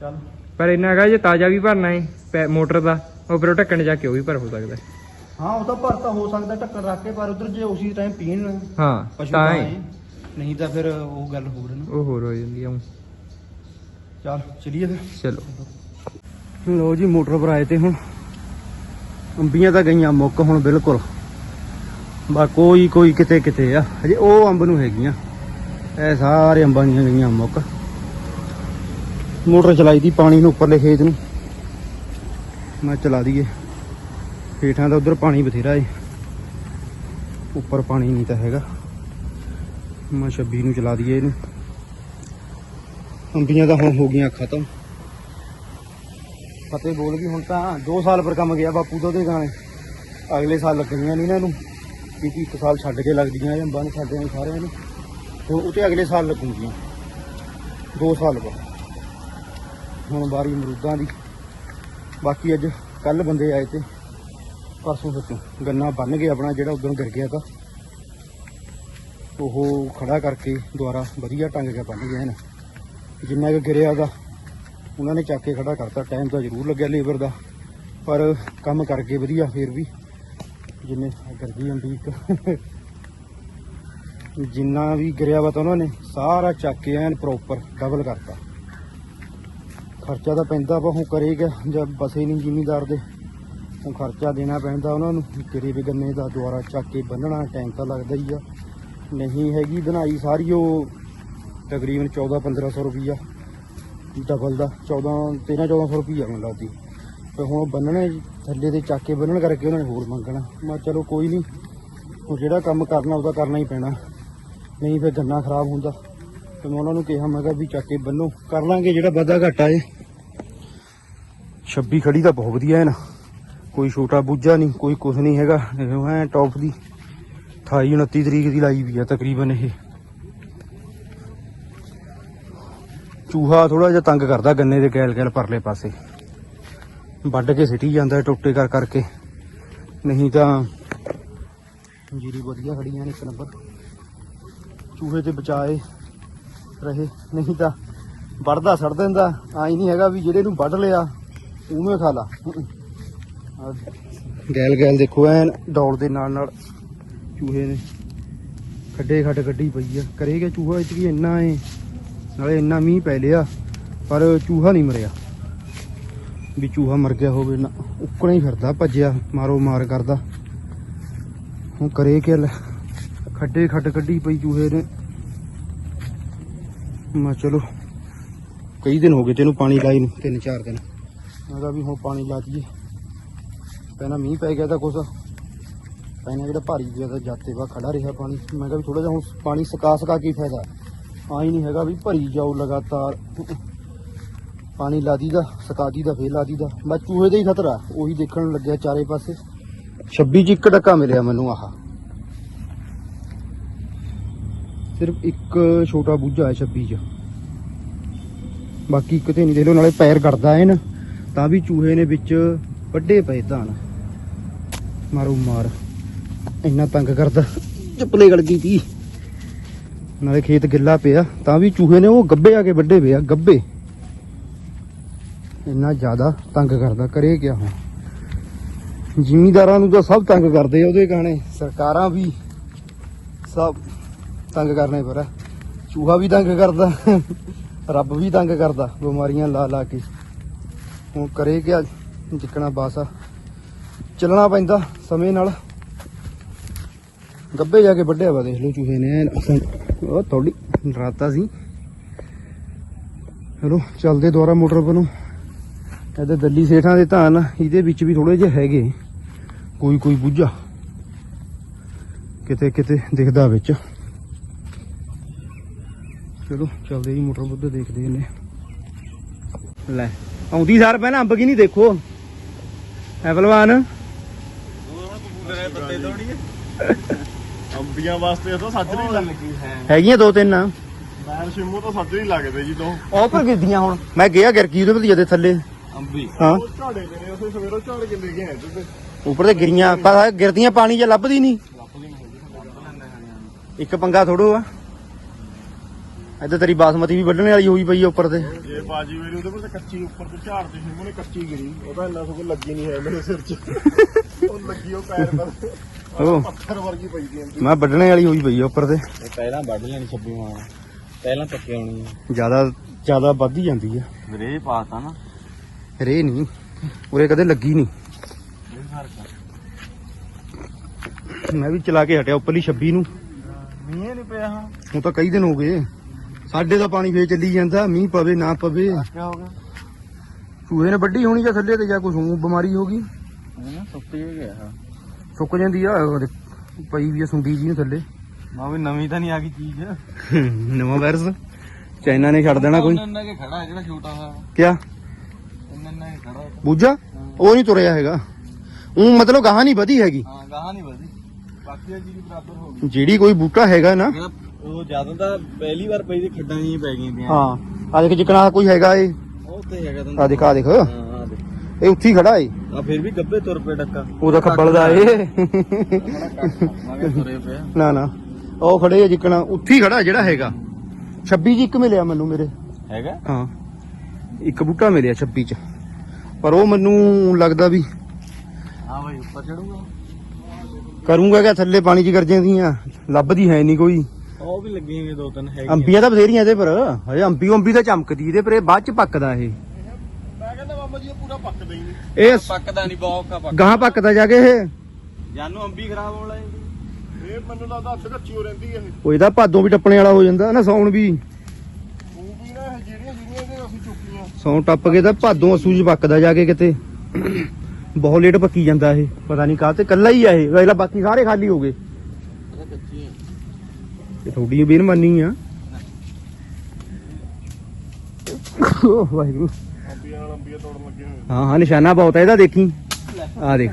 ਚੱਲ। ਪਰ ਇੰਨਾ ਹੈਗਾ ਜੇ ਤਾਜ਼ਾ ਵੀ ਭਰਨਾ ਹੈ ਮੋਟਰ ਦਾ ਉਹ ਫਿਰ ਉਹ ਢੱਕਣ ਜਾ ਕੇ ਉਹ ਵੀ ਭਰ ਹੋ ਸਕਦਾ ਹੈ। ਉਹ ਤਾਂ ਭਰਤਾ ਹੋ ਸਕਦਾ ਢੱਕਣ ਰੱਖ ਕੇ ਪਰ ਉਧਰ ਜੇ ਉਸੇ ਟਾਈਮ ਪੀਣ ਹਾਂ ਪਸ਼ੂ ਤਾਂ ਹੀ। ਨਹੀਂ ਤਾਂ ਫਿਰ ਉਹ ਗੱਲ ਹੋਰ ਹੈ ਨਾ। ਉਹ ਹੋਰ ਹੋ ਜਾਂਦੀ ਆ। ਚੱਲ ਚਲੀਏ ਫਿਰ। ਚਲੋ। ਲੋ ਜੀ ਮੋਟਰ ਪਰ ਆਏ ਤੇ ਹੁਣ। ਅੰਬੀਆਂ ਤਾਂ ਗਈਆਂ ਮੁੱਕ ਹੁਣ ਬਿਲਕੁਲ। ਬਾ ਕੋਈ ਕੋਈ ਕਿਤੇ ਕਿਤੇ ਆ। ਹਜੇ ਉਹ ਅੰਬ ਨੂੰ ਹੈਗੀਆਂ। ਇਹ ਸਾਰੇ ਅੰਬਾਂ ਦੀਆਂ ਗਈਆਂ ਮੁੱਕ। ਮੋਟਰ ਚਲਾਈ ਦੀ ਪਾਣੀ ਨੂੰ ਉੱਪਰਲੇ ਖੇਤ ਨੂੰ। ਮੈਂ ਚਲਾ ਦਈਏ। ਹੇਠਾਂ ਦਾ ਉਧਰ ਪਾਣੀ ਬਥੇਰਾ ਏ। ਉੱਪਰ ਪਾਣੀ ਨਹੀਂ ਤਾਂ ਹੈਗਾ। ਮੈਂ 26 ਨੂੰ ਚਲਾ ਦਈਏ ਇਹਨੂੰ। ਅੰਬੀਆਂ ਤਾਂ ਹੁਣ ਹੋ ਗਈਆਂ ਖਤਮ। ਫਤਿਹ ਬੋਲ ਵੀ ਹੁਣ ਤਾਂ 2 ਸਾਲ ਪਰ ਕੰਮ ਗਿਆ ਬਾਪੂ ਦਾ ਉਹਦੇ ਗਾਣੇ। ਅਗਲੇ ਸਾਲ ਲੱਗਣੀਆਂ ਨਹੀਂ ਇਹਨਾਂ। ਨੂੰ ਕਿਉਂਕਿ ਇੱਕ ਸਾਲ ਛੱਡ ਕੇ ਲੱਗਦੀਆਂ ਇਹ ਅੰਬਾਂ ਨੂੰ ਸਾਡੇ ਨੂੰ ਸਾਰਿਆਂ ਨੂੰ। ਤੇ ਉਹ ਤੇ ਅਗਲੇ ਸਾਲ ਲੱਗੂਗੀਆਂ। 2 ਸਾਲ ਬਾਅਦ। ਹੁਣ ਵਾਰੀ ਅਮਰੂਦਾਂ ਦੀ। ਬਾਕੀ ਅੱਜ ਕੱਲ ਬੰਦੇ ਆਏ ਤੇ ਪਰਸੋਂ ਸੱਚੋਂ ਗੰਨਾ ਬੰਨ ਗਿਆ ਆਪਣਾ ਜਿਹੜਾ ਉਦੋਂ ਗਿਰ ਗਿਆ ਤਾਂ ਉਹ ਖੜਾ ਕਰਕੇ ਦੁਆਰਾ ਵਧੀਆ ਟੰਗ ਕੇ ਬੰਨ ਗਿਆ ਨੇ ਜਿੰਨਾ ਕੁ ਗਿਰਿਆ ਉਹਦਾ ਉਹਨਾਂ ਨੇ ਚੱਕ ਕੇ ਖੜਾ ਕਰਤਾ। ਟਾਈਮ ਤਾਂ ਜ਼ਰੂਰ ਲੱਗਿਆ ਲੇਬਰ ਦਾ, ਪਰ ਕੰਮ ਕਰਕੇ ਵਧੀਆ ਫੇਰ ਵੀ। ਜਿੰਨੇ ਗਰਦੀ ਹੁੰਦੀ ਇੱਕ। ਜਿੰਨਾ ਵੀ ਗਿਰਿਆ ਵਾ ਤਾਂ ਉਹਨਾਂ ਨੇ ਸਾਰਾ ਚੱਕ ਕੇ ਐਨ ਪ੍ਰੋਪਰ ਡਬਲ ਕਰਤਾ। ਖਰਚਾ ਤਾਂ ਪੈਂਦਾ ਵਾ, ਹੁਣ ਕਰੇਗਾ ਜਦ ਬਸੇ ਨਹੀਂ ਜ਼ਿਮੀਦਾਰ ਦੇ ਹੁਣ ਖਰਚਾ ਦੇਣਾ ਪੈਂਦਾ ਉਹਨਾਂ ਨੂੰ ਕਿਰੇ ਵੀ ਗੰਨੇ ਦਾ ਦੁਆਰਾ ਚੱਕ ਕੇ ਬੰਨਣਾ ਟਾਈਮ ਤਾਂ ਲੱਗਦਾ ਹੀ ਆ। ਨਹੀਂ ਹੈਗੀ ਬਣਾਈ ਸਾਰੀ ਉਹ, ਤਕਰੀਬਨ 14 1500 ਰੁਪਈਆ ਡਬਲ ਦਾ 14 13 1400 ਰੁਪਈਆ ਮੈਨੂੰ ਲੱਗਦੀ। ਤੇ ਹੁਣ ਬੰਨਣੇ ਥੱਲੇ ਦੇ ਚੱਕ ਕੇ ਬੰਨਣ ਕਰਕੇ ਉਹਨਾਂ ਨੇ ਹੋਰ ਮੰਗਣਾ। ਮੈਂ ਚਲੋ ਕੋਈ ਨਹੀਂ ਉਹ ਜਿਹੜਾ ਕੰਮ ਕਰਨਾ ਉਹਦਾ ਕਰਨਾ ਹੀ ਪੈਣਾ। ਨਹੀਂ ਫਿਰ ਗੰਨਾ ਖਰਾਬ ਹੁੰਦਾ। ਤੇ ਮੈਂ ਉਹਨਾਂ ਨੂੰ ਕਿਹਾ, ਮੈਂ ਕਿਹਾ ਵੀ ਚੱਕ ਕੇ ਬੰਨੋ ਕਰ ਲਾਂਗੇ ਜਿਹੜਾ ਵਾਧਾ ਘਾਟਾ ਏ। 26 ਖੜੀ ਤਾਂ ਬਹੁਤ ਵਧੀਆ ਹੈ ਨਾ। ਕੋਈ ਛੋਟਾ ਬੁੱਝਾ ਨਹੀਂ, ਕੋਈ ਕੁਛ ਨਹੀਂ ਹੈਗਾ। ਇਹ ਹੈ ਟੌਪ ਦੀ। 28 29 ਤਰੀਕ ਦੀ ਲਾਈ ਵੀ ਆ ਤਕਰੀਬਨ ਇਹ। ਚੂਹਾ ਥੋੜਾ ਜਿਹਾ ਤੰਗ ਕਰਦਾ ਗੰਨੇ ਦੇ ਗੈਲ ਗੈਲ ਪਰਲੇ ਪਾਸੇ। ਵੱਢ ਕੇ ਸਿੱਟੀ ਜਾਂਦਾ ਟੋਟੇ ਕਰ ਕਰਕੇ। ਨਹੀਂ ਤਾਂ ਜੀਰੀ ਵਧੀਆ ਖੜੀਆਂ ਨੇ ਇੱਕ ਨੰਬਰ। ਚੂਹੇ ਤੇ ਬਚਾਏ ਰਹੇ। ਨਹੀਂ ਤਾਂ ਵੱਢਦਾ ਸੜ ਦਿੰਦਾ। ਆਈ ਨਹੀਂ ਹੈਗਾ ਵੀ ਜਿਹੜੇ ਨੂੰ ਵੱਢ ਲਿਆ ਉਵੇਂ ਖਾ ਲਾ। ਗੈਲ ਗੈਲ ਦੇਖੋ ਐਨ ਡੌਲ ਦੇ ਨਾਲ ਨਾਲ ਚੂਹੇ ਨੇ। ਖੱਡੇ ਖੱਡ ਕੱਢੀ ਪਈ ਆ। ਕਰੇਗਾ ਚੂਹਾ ਇਤਕੀ ਇੰਨਾ ਏ ਨਾਲੇ ਇੰਨਾ ਮੀਂਹ ਪੈ ਲਿਆ, ਪਰ ਚੂਹਾ ਨਹੀਂ ਮਰਿਆ। ਵੀ ਚੂਹਾ ਮਰ ਗਿਆ ਹੋਵੇ ਨਾ, ਉੱਕਣਾ ਹੀ ਫਿਰਦਾ ਭੱਜਿਆ, ਮਾਰੋ ਮਾਰ ਕਰਦਾ। ਹੁਣ ਕਰੇ ਕਿ ਖੱਡੇ ਖੱਡ ਕੱਢੀ ਪਈ ਚੂਹੇ ਨੇ। ਮੈਂ ਚਲੋ, ਕਈ ਦਿਨ ਹੋ ਗਏ ਤੈਨੂੰ ਪਾਣੀ ਲਾਈ ਨੂੰ, ਤਿੰਨ ਚਾਰ ਦਿਨ। ਮੈਂ ਕਿਹਾ ਵੀ ਹੁਣ ਪਾਣੀ ਲਾ ਦਈਏ। ਪਹਿਲਾਂ ਮੀਂਹ ਪੈ ਗਿਆ ਤਾਂ ਕੁਛ। ਪਹਿਲਾਂ ਜਿਹੜਾ ਭਾਰੀ ਜਿਹਾ ਜਾਤੇ ਵਾ ਖੜਾ ਰਿਹਾ ਪਾਣੀ। ਮੈਂ ਕਿਹਾ ਵੀ ਥੋੜਾ ਜਿਹਾ ਹੁਣ ਪਾਣੀ ਸਕਾ ਸਕਾ ਕੀ ਫਾਇਦਾ। ਆਈ ਨਹੀਂ ਹੈਗਾ ਵੀ ਭਰੀ ਜਾਓ ਲਗਾਤਾਰ। ਪਾਣੀ ਲਾ ਦੀਦਾ ਸਕਾ ਦੀਦਾ ਫੇਰ ਲਾ ਦੀਦਾ ਬਸ ਚੂਹੇ ਦਾ ਹੀ ਖਤਰਾ। ਉਹੀ ਦੇਖਣ ਲੱਗਿਆ ਚਾਰੇ ਪਾਸੇ। 26 ਚ ਇੱਕ ਟੱਕਾ ਮਿਲਿਆ ਮੈਨੂੰ ਆਹ। ਸਿਰਫ ਇੱਕ ਛੋਟਾ ਬੂਝਾ ਹੈ 26 ਚ। ਬਾਕੀ ਕਿਤੇ ਨਹੀਂ ਦੇਖ ਲਓ ਨਾਲੇ ਪੈਰ ਗੜਦਾ ਐ ਨਾ। ਤਾਂ ਵੀ ਚੂਹੇ ਨੇ ਵਿੱਚ ਵੱਡੇ ਪਏ ਧਾਨ। ਮਾਰੋ ਮਾਰ। ਇੰਨਾ ਤੰਗ ਕਰਦਾ, ਚੱਪਲੇ ਗਲ ਗਈ ਤੀ ਨਾਲੇ ਖੇਤ ਗਿੱਲਾ ਪਿਆ, ਤਾਂ ਵੀ ਚੂਹੇ ਨੇ ਉਹ ਗੱਬੇ ਆ ਕੇ ਵੱਡੇ ਪਿਆ ਗੱਬੇ। ਇੰਨਾ ਜ਼ਿਆਦਾ ਤੰਗ ਕਰਦਾ, ਕਰੇ ਕਿਆ ਹੁਣ? ਜ਼ਿਮੀਦਾਰਾਂ ਨੂੰ ਤਾਂ ਸਭ ਤੰਗ ਕਰਦੇ ਆ ਉਹਦੇ ਗਾਣੇ, ਸਰਕਾਰਾਂ ਵੀ ਸਭ ਤੰਗ ਕਰਨੇ ਪਰ ਚੂਹਾ ਵੀ ਤੰਗ ਕਰਦਾ, ਰੱਬ ਵੀ ਤੰਗ ਕਰਦਾ, ਬਿਮਾਰੀਆਂ ਲਾ ਲਾ ਕੇ। ਹੁਣ ਕਰੇ ਕਿਆ ਜਿੱਕਣਾ ਆ। ਚੱਲਣਾ ਪੈਂਦਾ ਸਮੇਂ ਨਾਲ। ਗੱਬੇ ਜਾ ਕੇ ਵੱਢਿਆ ਵਾ, ਦੇਖ ਲਓ ਚੂਹੇ ਨੇ। ਐਨ ਅਸਾਂ- ਉਹ ਥੋੜੀ ਰਾਤਾ ਸੀ। ਚਲੋ, ਚੱਲਦੇ ਦੁਆਰਾ ਮੋਟਰ ਪਰ ਨੂੰ ਇਹਦੇ ਦੱਲੀ ਸੇਠਾਂ ਦੇ ਧਾਨ ਇਹਦੇ ਵਿੱਚ ਵੀ ਥੋੜੇ ਜਿਹੇ ਹੈਗੇ। ਕੋਈ ਕੋਈ ਬੁੱਝਾ। ਕਿਤੇ ਕਿਤੇ ਦਿਖਦਾ ਵਿੱਚ। ਚਲੋ, ਚੱਲਦੇ ਜੀ, ਮੋਟਰ ਬੁੱਧ ਦੇਖਦੇ ਨੇ ਲੈ। ਆਉਂਦੀ ਸਾਰ ਪਹਿਲਾਂ ਅੰਬ ਕੀ ਨਹੀਂ ਦੇਖੋ? ਐ ਭਲਵਾਨ ਅੰਬੀਆਂ ਵਾਸਤੇ ਤਾਂ ਸੱਜਰੀ ਲੱਗੀ ਹੈ। ਹੈਗੀਆਂ ਦੋ ਤਿੰਨ। ਆ ਮੈਂ ਸ਼ਿਮੂ ਤਾਂ ਸੱਜਰੀ ਲੱਗਦੇ ਜੀ ਤੋਂ ਉਹ ਪਰ ਗਿਰਦੀਆਂ ਹੁਣ। ਮੈਂ ਗਿਆ ਗਿਰਕੀ ਉਹਦੇ ਵਧੀਆ ਦੇ ਥੱਲੇ। ਅੰਬੀ। ਹਾਂ। ਉਹ ਝਾੜੇ ਦੇ ਨੇ ਉਸੇ ਸਵੇਰੋਂ ਝਾੜ ਕੇ ਲੈ ਕੇ ਆਏ ਤੇ। ਉੱਪਰ ਤੇ ਗਿਰੀਆਂ ਪਰ ਗਿਰਦੀਆਂ ਪਾਣੀ ਜਾਂ ਲੱਭਦੀ ਨਹੀਂ। ਇੱਕ ਪੰਗਾ ਥੋੜੋ ਆ। ਇੱਧਰ ਤੇਰੀ ਬਾਸਮਤੀ ਵੀ ਵੱਢਣੇ ਵਾਲੀ ਹੋਈ ਪਈ ਆ ਉੱਪਰ ਤੇ। ਇਹ ਬਾਜੀ ਮੇਰੀ ਉਹਦੇ ਪਰ ਤਾਂ ਕੱਚੀ ਉੱਪਰ ਤੇ ਝਾੜ ਤੇ ਸ਼ਿਮੂ ਨੇ ਕੱਚੀ ਗਿਰੀ। ਉਹ ਤਾਂ ਇੰਨਾ ਸਗੋਂ ਲੱਗੀ ਨਹੀਂ ਹੈ ਮੇਰੇ ਸਿਰ 'ਚ। ਉਹ ਲੱਗੀ ਉਹ ਪੈਰ ਪਰ। ਉਹ ਪੱਥਰ ਵਰਗੀ ਪਈ ਦੀ ਅੰਬੀ ਮੈਂ ਵੱਢਣੇ ਵਾਲੀ ਹੋਈ ਪਈ ਆ ਉੱਪਰ ਤੇ। ਪਹਿਲਾਂ ਵੱਢ ਲੈਣੀ ਛੱਬੀ ਮਾਂ ਪਹਿਲਾਂ ਪੱਕੇ ਆਉਣੀ ਆ। ਜ਼ਿਆਦਾ ਜ਼ਿਆਦਾ ਵੱਧ ਹੀ ਜਾਂਦੀ ਆ। ਵੀਰੇ ਪਾਤਾ ਨਾ। ਰੇ ਨਹੀਂ। ਉਰੇ ਕਦੇ ਲੱਗੀ ਨਹੀਂ। ਮੈਂ ਵੀ ਚਲਾ ਕੇ ਹਟਿਆ ਉੱਪਰਲੀ 26 ਨੂੰ। ਮੀਂਹ ਨਹੀਂ ਪਿਆ ਹਾਂ। ਹੁਣ ਤਾਂ ਕਈ ਦਿਨ ਹੋ ਗਏ। ਸਾਡੇ ਦਾ ਪਾਣੀ ਫੇਰ ਚੱਲੀ ਜਾਂਦਾ ਮੀਂਹ ਪਵੇ ਨਾ ਪਵੇ। ਕੀ ਹੋ ਗਿਆ? ਚੂਹੇ ਨੇ ਵੱਡੀ ਹੋਣੀ ਜਾਂ ਥੱਲੇ ਤੇ ਜਾਂ ਕੁਝ ਹੋਰ ਬਿਮਾਰੀ ਹੋ ਗਈ? ਨਾ ਸੁੱਕੀ ਹੋ ਗਿਆ ਹਾਂ। ਸੁੱਕ ਜਾਂਦੀ ਆ ਉਹਦੇ ਪਈ ਵੀ ਆ ਸੁੰਡੀ ਜੀ ਨੂੰ ਥੱਲੇ। ਮਾਂ ਵੀ ਨਵੀਂ ਤਾਂ ਨਹੀਂ ਆ ਗਈ ਚੀਜ਼। ਨਵਾਂ ਵਾਇਰਸ? ਚਾਈਨਾ ਨੇ ਛੱਡ ਦੇਣਾ ਕੋਈ? ਇੰਨਾ ਕੇ ਖੜਾ ਹੈ ਜਿਹੜਾ ਛੋਟਾ ਆ ਕਿਆ? ਖੜਾ ਹੈ। ਬੂਝਾ? ਉਹ ਨਹੀਂ ਤੁਰਿਆ ਹੈਗਾ। ਉਹ ਮਤਲਬ ਗਾਹਾਂ ਨਹੀਂ ਵਧੀ ਹੈਗੀ। ਹਾਂ ਗਾਹਾਂ ਨਹੀਂ ਵਧੀ। ਬਾਕੀ ਜੀ ਦੀ ਬਰਾਬਰ ਹੋ ਗਈ। ਜਿਹੜੀ ਕੋਈ ਬੂਟਾ ਹੈਗਾ ਨਾ ਜਿਹੜਾ ਉਹ ਜ਼ਿਆਦਾ ਤਾਂ ਪਹਿਲੀ ਵਾਰ ਪਈ ਤੇ ਖੱਡਾਂ ਜਿਹੀਆਂ ਪੈ ਗਈਆਂ ਤੀਆਂ ਹਾਂ ਆ ਦੇਖ ਜਿਕਣਾ ਕੋਈ ਹੈਗਾ ਏ। ਉਹ ਤੇ ਹੈਗਾ ਤੁਹਾਨੂੰ ਆ ਦੇਖ ਆ ਦੇਖ। ਹਾਂ ਆ ਦੇਖ। ਇਹ ਉੱਥੀ ਖੜਾ ਏ। ਆ ਫਿਰ ਵੀ ਗੱਬੇ ਤੁਰ ਪਏ ਡੱਕਾ। ਉਹਦਾ ਖੱਬਲ ਦਾ ਏ। ਤੁਰੇ ਪਿਆ ਨਾ ਨਾ। ਉਹ ਖੜੇ ਆ ਜਿੱਕਣਾ ਉੱਥੇ ਹੀ ਖੜਾ ਜਿਹੜਾ ਹੈਗਾ। 26 ਜੀ ਇੱਕ ਮਿਲਿਆ ਮੈਨੂੰ ਮੇਰੇ। ਹੈਗਾ? ਹਾਂ। ਇੱਕ ਬੂਟਾ ਮਿਲਿਆ 26 ਚ। ਪਰ ਉਹ ਮੈਨੂੰ ਲੱਗਦਾ ਵੀ ਹਾਂ ਭਾਈ ਉੱਪਰ ਚੜੂਗਾ। ਕਰੂੰਗਾ ਕਿ ਥੱਲੇ ਪਾਣੀ ਚ ਗਰਜੇ ਦੀਆਂ। ਲੱਭਦੀ ਹੈ ਨਹੀਂ ਕੋਈ। ਉਹ ਵੀ ਲੱਗੀਆਂ ਨੇ ਦੋ ਤਿੰਨ ਹੈਗੀਆਂ। ਅੰਬੀਆਂ ਤਾਂ ਬਥੇਰੀਆਂ ਇਹਦੇ ਪਰ। ਹਜੇ ਅੰਬੀ ਅੰਬੀ ਤਾਂ ਚਮਕਦੀ ਇਹਦੇ ਪਰ ਇਹ ਬਾਅਦ ਚ ਪੱਕਦਾ ਇਹ। ਮੈਂ ਕਹਿੰਦਾ ਬਾਬਾ ਜੀ ਇਹ ਪੂਰਾ ਪੱਕਦਾ ਹੀ ਨਹੀਂ। ਇਹ ਪੱਕਦਾ ਨਹੀਂ ਬਹੁਤ ਗਾਂ ਪੱਕਦਾ। ਜਾ ਕੇ ਇਹ। ਜਾਨੂੰ ਅੰਬੀ ਖਰਾਬ ਹੋਣ ਲੱਗੀ ਇਹ ਮੈਨੂੰ ਲੱਗਦਾ ਹੱਥ ਕੱਚੀ ਹੋ ਰਹਿੰਦੀ ਹੈ ਉਹ ਇਹਦਾ ਭਾਦੋਂ ਵੀ ਟੱਪਣੇ ਵਾਲਾ ਹੋ ਜਾਂਦਾ ਨਾ ਸੌਣ ਵੀ। ਉਹ ਵੀ ਨਾ ਇਹ ਜਿਹੜੀਆਂ ਜਿਹੜੀਆਂ ਇਹਦੇ ਅਸੀਂ ਚੁੱਕੀਆਂ। ਸੌਣ ਟੱਪ ਕੇ ਤਾਂ ਭਾਦੋਂ ਅਸੂ ਚ ਪੱਕਦਾ ਜਾ ਕੇ ਕਿਤੇ। ਬਹੁਤ ਲੇਟ ਪੱਕੀ ਜਾਂਦਾ ਇਹ। ਪਤਾ ਨਹੀਂ ਕਾਹ ਤੇ ਕੱਲਾ ਹੀ ਆ ਇਹ। ਬਾਕੀ ਸਾਰੇ ਖਾਲੀ ਹੋ ਗਏ। ਇਹ ਥੋੜੀ ਬੇਨਮਾਨੀ ਆ। ਓਹ ਵਾਹਿਗੁਰੂ। ਅੰਬੀਆਂ ਨਾਲ ਅੰਬੀਆਂ ਤੋੜਨ ਲੱਗੇ ਹੋਏ ਹਾਂ ਹਾਂ ਨਿਸ਼ਾਨਾ ਬਹੁਤ ਹੈ ਇਹਦਾ ਦੇਖੀ। ਆ ਦੇਖ।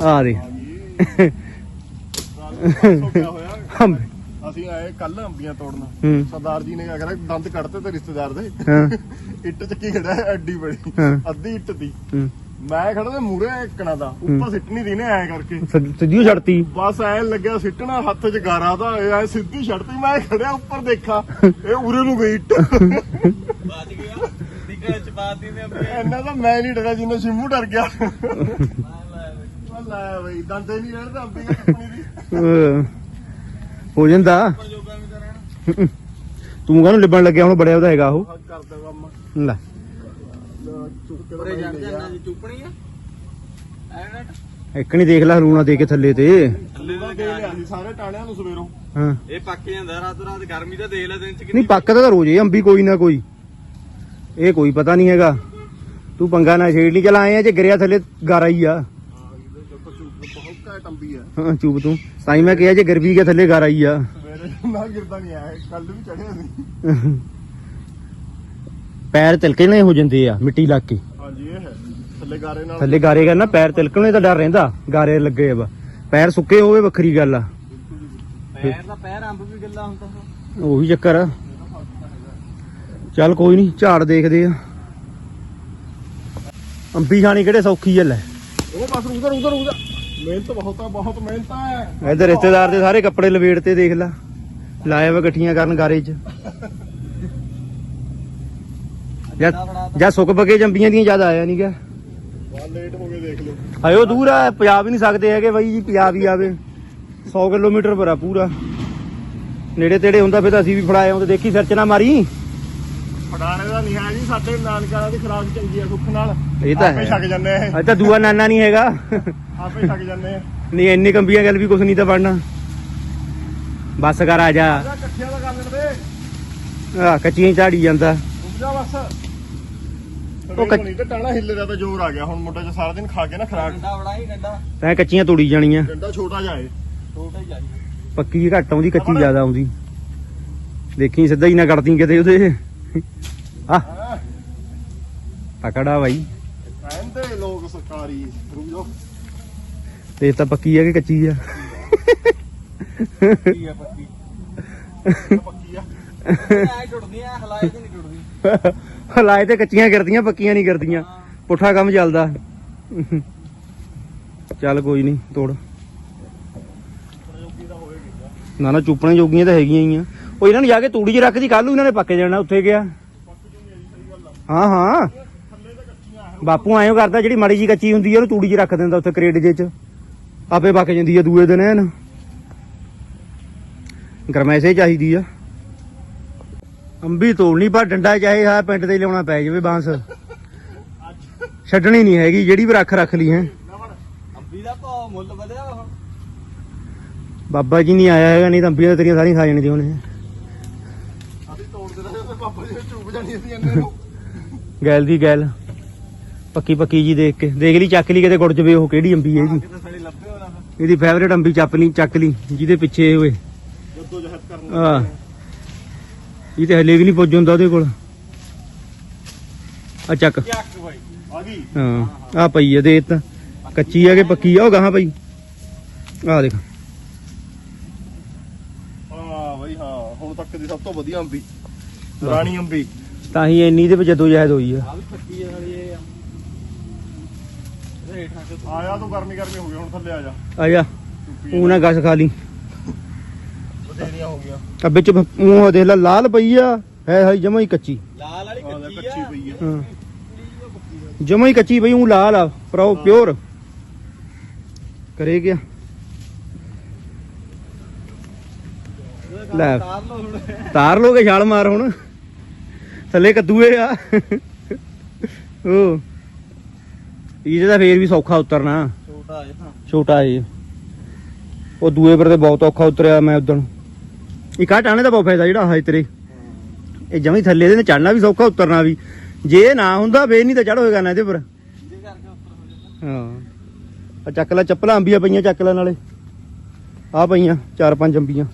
ਆ ਦੇਖ। ਅਸੀਂ ਆਏ ਕੱਲ ਅੰਬੀਆਂ ਤੋੜਨ। ਸਰਦਾਰ ਜੀ ਨੇ ਕਿਹਾ ਦੰਦ ਕੱਢਤੇ ਤੇ ਰਿਸ਼ਤੇਦਾਰ ਦੇ। ਹਾਂ। ਇੱਟ ਚੱਕੀ ਖੜਾ ਐਡੀ ਬੜੀ। ਅੱਧੀ ਇੱਟ ਦੀ। ਮੈਂ ਖੜਾ ਤੇ ਮੂਰੇ ਇੱਕਣਾ ਦਾ। ਉੱਪਰ ਸਿੱਟ ਨਹੀਂ ਦੀਨੇ ਐ ਕਰਕੇ। ਸਿੱਧ- ਛੱਡਤੀ। ਬਸ ਐ ਲੱਗਿਆ ਸਿੱਟਣਾ ਹੱਥ 'ਚ ਗਾਰਾ ਦਾ ਐ ਸਿੱਧੀ ਛੱਡਤੀ। ਮੈਂ ਖੜਿਆ ਉੱਪਰ ਦੇਖਾ ਇਹ ਉਰੇ ਨੂੰ ਗਈ। ਇੱਟ ਬਚ ਗਿਆ ਨਿਕਲ ਚ ਪਾਤੀ ਨੇ ਅੰਬੀ ਇੰਨਾ ਤਾਂ ਮੈਂ ਨਹੀਂ ਡਰਿਆ ਜਿੰਨਾ ਸ਼ਿਮੂ ਡਰ ਗਿਆ। ਲੈ ਬਈ ਦੰਦੇ ਨਹੀਂ ਰਹਿਣ ਦੀ। ਹੋ ਜਾਂਦਾ। ਤਾਂ ਕਾਹਨੂੰ ਲਿਬਣ ਲੱਗਿਆ? ਹੁਣ ਬੜਿਆ ਉਹਦਾ ਹੈਗਾ ਉਹ। ਹੱਥ ਕਰਦਾ ਕੰਮ। ਲੈ। ਉਰੇ ਚੁੱਪਣੀ ਆ? ਐਨਟ ਇੱਕ ਨਹੀਂ ਦੇਖ ਲੈ ਹਲੂਣਾ ਦੇ ਕੇ ਥੱਲੇ ਤੇ। ਥੱਲੇ ਦੇ ਲਿਆ ਸੀ ਸਾਰੇ ਟਾਣਿਆਂ ਨੂੰ ਸਵੇਰੋਂ। ਹਾਂ। ਇਹ ਪੱਕ ਜਾਂਦਾ ਰਾਤ ਰਾਤ ਗਰਮੀ ਤਾਂ ਦੇਖ ਲੈ ਦਿਨ ਚ ਨਹੀਂ ਪੱਕਦਾ ਤਾਂ ਰੋਜ਼ ਇਹ ਅੰਬੀ ਕੋਈ ਨਾ ਕੋਈ। ਇਹ ਕੋਈ ਪਤਾ ਨਹੀਂ ਹੈਗਾ। ਤੂੰ ਪੰਗਾ ਨਾ ਛੇੜ ਲਈ। ਚਲ ਆਏ ਆ ਜੇ ਗਿਰਿਆ ਥੱਲੇ ਗਾਰਾ ਹੀ ਆ। ਹਾਂ ਇਹਦੇ ਚੁੱਕ ਚੁੱਕ ਬਹੁਤ ਘੈਂਟ ਅੰਬੀ ਆ। ਹਾਂ ਚੁੱਪ ਤੂੰ। ਸਾਈ ਮੈਂ ਕਿਹਾ ਜੇ ਗਿਰ ਵੀ ਗਿਆ ਥੱਲੇ ਗਾਰਾ ਹੀ ਆ। ਸਵੇਰੇ ਨਾ ਗਿਰਦਾ ਨਹੀਂ ਆਇਆ ਕੱਲ ਵੀ ਚੜਿਆ ਸੀ। ਪੈਰ ਤਿਲਕਣੇ ਹੋ ਜਾਂਦੇ ਆ ਮਿੱਟੀ ਲੱਗ ਕੇ। ਹੈ ਥੱਲੇ ਗਾਰੇ ਨਾਲ ਥੱਲੇ ਗਾਰੇ ਕਰਨਾ ਪੈਰ ਤਿਲਕਣੇ ਦਾ ਡਰ ਰਹਿੰਦਾ ਗਾਰੇ ਲੱਗੇ ਆ ਵਾ ਪੈਰ ਸੁੱਕੇ ਹੋਵੇ ਵੱਖਰੀ ਗੱਲ ਆ। ਪੈਰ ਦਾ ਪੈਰ ਅੰਬ ਵੀ ਗੱਲਾਂ ਹੁੰਦਾ ਉਹੀ ਚੱਕਰ ਆ। ਚੱਲ ਕੋਈ ਨਹੀਂ ਝਾੜ ਦੇਖਦੇ ਆ। ਅੰਬੀ ਖਾਣੀ ਕਿਹੜੇ ਸੌਖੀ ਆ ਲੈ। ਉਹ ਬਸ ਉਧਰ ਉਧਰ ਉਧਰ ਮਿਹਨਤ ਬਹੁਤ ਆ ਬਹੁਤ ਮਿਹਨਤ ਹੈ ਇੱਧਰ ਰਿਸ਼ਤੇਦਾਰ ਦੇ ਸਾਰੇ ਕੱਪੜੇ ਲਵੇੜ ਤੇ ਦੇਖ ਲੈ। ਲਾਇਆ ਵਾ ਇਕੱਠੀਆਂ ਕਰਨ ਗਾਰੇ 'ਚ। ਜਾਂ ਜਾਂ ਸੁੱਕ ਪਕੇ ਜੰਬੀਆਂ ਦੀਆਂ ਜ਼ਿਆਦਾ ਆਇਆ ਨਹੀਂ ਗਿਆ ਬਹੁਤ ਲੇਟ ਹੋ ਗਏ ਦੇਖ ਲਓ। ਆਇਓ ਦੂਰ ਆ ਪੰਜਾਬ ਹੀ ਨਹੀਂ ਸਕਦੇ ਹੈਗੇ ਬਾਈ ਜੀ ਪੰਜਾਬ ਹੀ ਆਵੇ। 100 ਕਿਲੋਮੀਟਰ ਪਰ ਆ ਪੂਰਾ। ਨੇੜੇ ਤੇੜੇ ਹੁੰਦਾ ਫਿਰ ਤਾਂ ਅਸੀਂ ਵੀ ਫੜਾਏ ਆਉਂਦੇ ਦੇਖੀ ਸਰਚ ਨਾ ਮਾਰੀ। ਫੜਾਣੇ ਦਾ ਨਹੀਂ ਹੈ ਜੀ ਸਾਡੇ ਨਾਨਕਾਂ ਦੀ ਖਰਾਕ ਚੰਗੀ ਆ ਸੁੱਖ ਨਾਲ। ਇਹ ਤਾਂ ਆਪੇ ਹੈ। ਛੱਕ ਜਾਂਦੇ ਆ। ਅੱਜ ਤਾਂ ਦੂਆ ਨਾਨਾ ਨਹੀਂ ਹੈਗਾ। ਆਪੇ ਛੱਕ ਜਾਂਦੇ ਆ। ਨਹੀਂ ਇੰਨੀ ਕੰਬੀਆਂ ਗੱਲ ਵੀ ਕੁਛ ਨਹੀਂ ਤਾਂ ਬਣਨਾ। ਬੱਸ ਕਰ ਆ ਜਾ। ਇਹਦਾ ਇਕੱਠਿਆਂ ਦਾ ਕਰ ਲੈਂਦੇ ਆ ਕੱਚੀਆਂ ਝਾੜੀ ਜਾਂਦਾ। ਬਸ। ਉਹ ਕੱਚ- ਕੱਚੀ ਤੇ ਟਾਣਾ ਹਿੱਲੇ ਦਾ ਤਾਂ ਜ਼ੋਰ ਆ ਗਿਆ ਹੁਣ ਮੁੰਡੇ ਚ ਸਾਰਾ ਦਿਨ ਖਾ ਕੇ ਨਾ ਖਰਾਕ ਡੰਡਾ ਬੜਾ ਹੀ ਡੰਡਾ ਤੈਂ ਕੱਚੀਆਂ ਤੋੜੀ ਜਾਣੀਆਂ। ਡੰਡਾ ਛੋਟਾ ਜਾਏ ਛੋਟਾ ਹੀ ਜਾਈ ਪੱਕੀ ਜਿਹੀ ਘੱਟ ਆਉਂਦੀ ਕੱਚੀ ਜ਼ਿਆਦਾ ਆਉਂਦੀ। ਦੇਖੀ ਸਿੱਧਾ ਹੀ ਨਾ ਕੱਢਦੀ ਕਿਤੇ ਉਹਦੇ। ਆ ਪਕੜਾ ਬਾਈ। ਕਹਿੰਦੇ ਲੋਕ ਸਰਕਾਰੀ ਰੁਕ ਜਾ ਤੇ ਤਾਂ ਪੱਕੀ ਆ ਕਿ ਕੱਚੀ ਆ? ਪੱਕੀ ਆ ਪੱਕੀ। ਪੱਕੀ ਆ। ਐ ਟੁੱਟਦੀ ਆ ਹਲਾਏ ਤੇ ਨਹੀਂ ਟੁੱਟਦੀ ਲਾਏ ਤੇ ਕੱਚੀਆਂ ਕਰਦੀਆਂ, ਪੱਕੀਆਂ ਨਹੀਂ ਕਰਦੀਆਂ। ਪੁੱਠਾ ਕੰਮ ਚੱਲਦਾ। ਚੱਲ ਕੋਈ ਨਹੀਂ, ਤੋੜ। ਨਾ ਨਾ, ਚੁੱਪਣੇ ਜੋਗੀਆਂ ਤਾਂ ਹੈਗੀਆਂ ਹੀ ਆ। ਉਹ ਇਹਨਾਂ ਨੂੰ ਜਾ ਕੇ ਤੂੜੀ 'ਚ ਰੱਖਦੀ ਕੱਲ ਨੂੰ ਇਹਨਾਂ ਨੇ ਪੱਕੇ ਜਾਣਾ, ਉੱਥੇ ਗਿਆ। ਹਾਂ ਹਾਂ। ਬਾਪੂ ਐਂ ਕਰਦਾ, ਜਿਹੜੀ ਮਾੜੀ ਜੀ ਕੱਚੀ ਹੁੰਦੀ ਆ, ਉਹਨੂੰ ਤੂੜੀ 'ਚ ਰੱਖ ਦਿੰਦਾ ਉੱਥੇ ਕਰੇਡ ਜੇ 'ਚ। ਆਪੇ ਪੱਕ ਜਾਂਦੀ ਆ, ਦੂਏ ਦਿਨ ਐਨ। ਗਰਮੈਸੇ ਚਾਹੀਦੀ ਆ। ਅੰਬੀ ਤੋੜਨੀ ਪਰ ਡੰਡਾ ਚਾਹੇ ਹਾਂ ਪਿੰਡ ਤੇ ਲਿਆਉਣਾ ਪੈ ਜਾਵੇ ਬਾਂਸ। ਛੱਡਣੀ ਨਹੀਂ ਹੈਗੀ ਜਿਹੜੀ ਵੀ ਰੱਖ ਰੱਖ ਲਈ ਹੈ। ਅੰਬੀ ਦਾ ਭਾਅ ਮੁੱਲ ਵਧਿਆ ਹੁਣ ਬਾਬਾ ਜੀ ਨਹੀਂ ਆਇਆ ਹੈਗਾ ਨਹੀਂ ਤਾਂ ਅੰਬੀਆਂ ਤੇਰੀਆਂ ਸਾਰੀਆਂ ਖਾ ਜਾਣੀਆਂ ਉਹਨੇ ਅਸੀਂ ਤੋੜਦੇ ਰਹੇ ਤੇ ਪਾਪਾ ਜੀ ਚੁੱਪ ਜਾਣੀ ਸੀ ਇੰਨੇ ਨੂੰ। ਗੈਲ ਦੀ ਗੈਲ ਪੱਕੀ ਪੱਕੀ ਜੀ ਦੇਖ ਕੇ। ਦੇਖ ਲਈ ਚੱਕ ਲਈ ਕਿਤੇ ਗੁੜ ਜਵੇ ਉਹ ਕਿਹੜੀ ਅੰਬੀ ਹੈ ਇਹਦੀ ਹੋਣਾ। ਇਹਦੀ ਫੇਵਰੇਟ ਅੰਬੀ ਚੱਪ ਲਈ ਚੱਕ ਲਈ ਜਿਹਦੇ ਪਿੱਛੇ ਹੋਏ। ਜਦੋਂ ਜਹਦ ਕਰਨ। ਆ ਇਹ ਤੇ ਹਲੇ ਵੀ ਨਹੀਂ ਪੁੱਜ ਹੁੰਦਾ ਉਹਦੇ ਕੋਲ। ਆ ਚੱਕ। ਚੱਕ ਬਾਈ ਆ ਗਈ ਹਾਂ ਆ ਪਈ ਆ ਦੇ ਤਾਂ। ਕੱਚੀ ਆ ਕਿ ਪੱਕੀ ਆ ਉਹ ਗਾਹਾਂ ਪਈ? ਆ ਦੇਖ। ਹਾਂ ਬਈ ਹਾਂ ਹੁਣ ਤੱਕ ਦੀ ਸਭ ਤੋਂ ਵਧੀਆ ਅੰਬੀ। ਰਾਣੀ ਅੰਬੀ। ਤਾਂ ਹੀ ਇੰਨੀ ਦੇ ਵਿੱਚ ਜਦੋਂ ਜਹਿਦ ਹੋਈ ਆ। ਆ ਵੀ ਪੱਕੀ ਆ ਵਾਲੀ ਇਹ ਆ ਰੇਠਾਂ ਤੇ ਆਇਆ ਤੂੰ ਗਰਮੀ ਗਰਮੀ ਹੋ ਗਈ ਹੁਣ ਥੱਲੇ ਆ ਜਾ। ਆ ਜਾ। ਉਹ ਨਾ ਗਸ ਖਾ ਲਈ। ਹੋ ਗਿਆ ਆ ਵਿੱਚ ਮੂੰਹ ਦੇਖ ਲੈ ਲਾਲ ਪਈ ਆ ਹੈ ਹੈ ਜਮਾ ਹੀ ਕੱਚੀ। ਲਾਲ ਵਾਲੀ ਕੱਚੀ ਪਈ ਆ। ਹਾਂ। ਜਮਾ ਹੀ ਕੱਚੀ ਪਈ ਉਹ ਲਾਲ ਆ ਪਰ ਉਹ ਪਿਓਰ ਕਰੇ ਗਿਆ ਲੈ। ਤਾਰ ਲੋ ਹੁਣ। ਤਾਰ ਲੋਗੇ ਛਾਲ ਮਾਰ ਹੁਣ। ਥੱਲੇ ਕੱਦੂਏ ਆ। ਉਹ ਇਹਦੇ ਤਾਂ ਫੇਰ ਵੀ ਸੌਖਾ ਉਤਰਨਾ। ਛੋਟਾ ਹੈ ਹਾਂ ਛੋਟਾ ਏ ਉਹ ਦੂਏ ਪਰ ਤੇ ਬਹੁਤ ਔਖਾ ਉਤਰਿਆ ਮੈਂ ਉਦਣ ਇੱਕ ਆ ਟਾਣੇ ਦਾ ਬਹੁਤ ਫਾਇਦਾ ਜਿਹੜਾ ਹੈ ਤੇਰੇ। ਇਹ ਜਮੀ ਥੱਲੇ ਦੇ ਚੜਨਾ ਵੀ ਸੌਖਾ, ਉਤਰਨਾ ਵੀ। ਜੇ ਨਾ ਹੁੰਦਾ, ਫੇਰ ਨਹੀਂ ਤਾਂ ਚੜ ਹੋਏਗਾ ਨਾ ਇਹਦੇ ਪਰ ਹਾਂ। ਆ ਚੱਕ ਲੈ, ਚੱਪਲਾਂ, ਅੰਬੀਆਂ ਪਈਆਂ ਚੱਕ ਲੈ ਨਾਲੇ। ਆ ਪਈਆਂ, ਚਾਰ ਪੰਜ ਅੰਬੀਆਂ।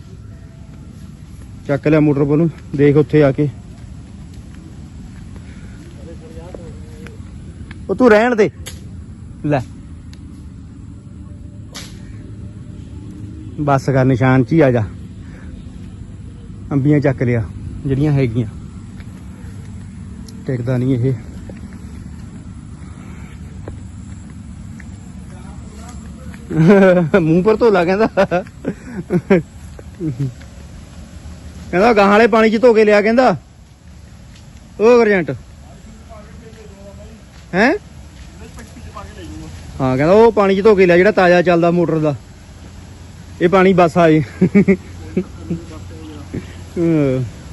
ਚੱਕ ਲਿਆ ਮੋਟਰ ਵੱਲੋਂ ਦੇਖ ਉੱਥੇ ਆ ਕੇ। ਉਹ ਤੂੰ ਰਹਿਣ ਦੇ। ਲੈ। ਬਸ ਕਰ ਨਿਸ਼ਾਨ ਚ ਹੀ ਆ ਜਾ। ਅੰਬੀਆਂ ਚੱਕ ਲਿਆ, ਜਿਹੜੀਆਂ ਹੈਗੀਆਂ। ਟਿਕਦਾ ਨਹੀਂ ਇਹ। ਮੂੰਹ ਪਰ ਧੋਲਾ ਕਹਿੰਦਾ। ਕਹਿੰਦਾ ਗਾਂ ਵਾਲੇ ਪਾਣੀ ਚ ਧੋ ਕੇ ਲਿਆ ਕਹਿੰਦਾ। ਉਹ ਗਰਜੰਟ ਹੈ? ਹਾਂ, ਕਹਿੰਦਾ ਉਹ ਪਾਣੀ ਚ ਧੋ ਕੇ ਲਿਆ, ਜਿਹੜਾ ਤਾਜ਼ਾ ਚੱਲਦਾ ਮੋਟਰ ਦਾ। ਇਹ ਪਾਣੀ ਬਸ ਆਏ ਹਾਂ